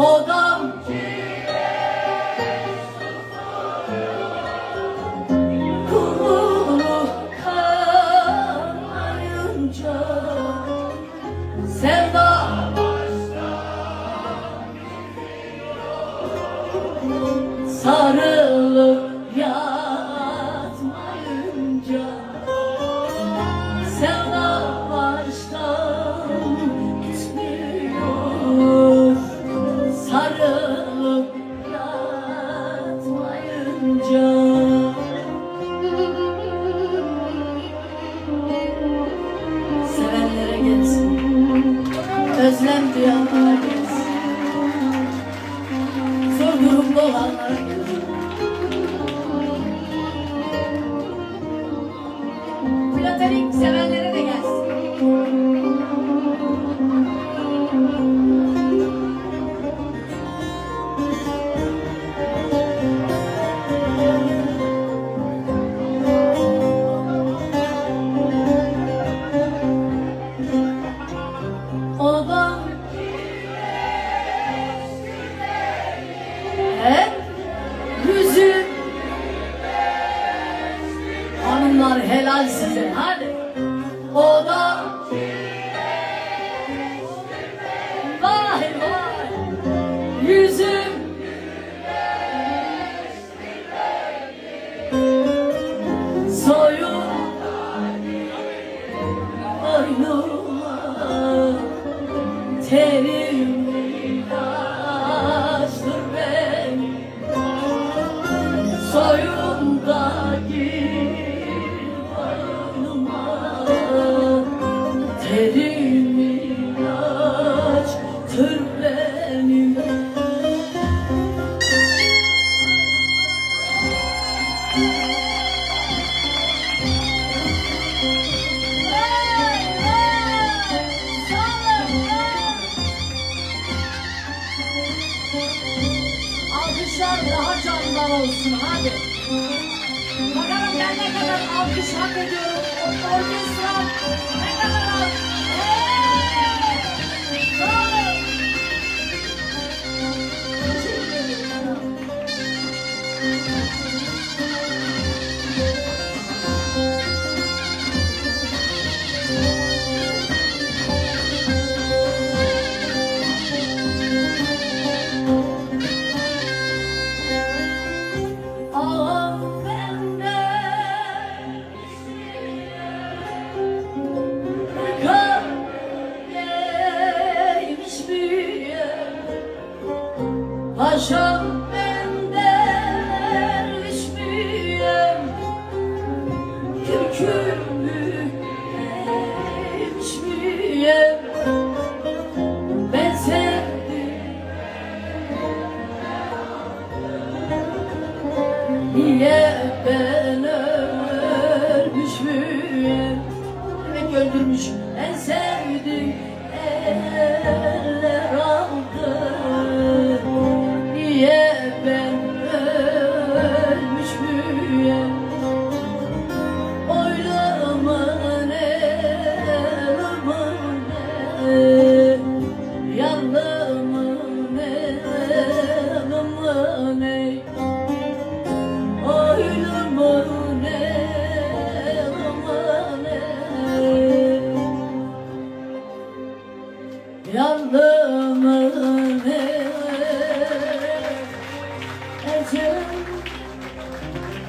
어, Reserve sağ olsun. Hadi. Bakalım ben ne kadar alkış hak ediyorum. Orkestra ne kadar alkış. Paşam ben derviş müyem Ben sevdim. Niye ben ölmüş müyem Demek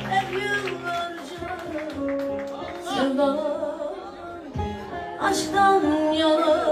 hep yıllarca sevda Aşktan yana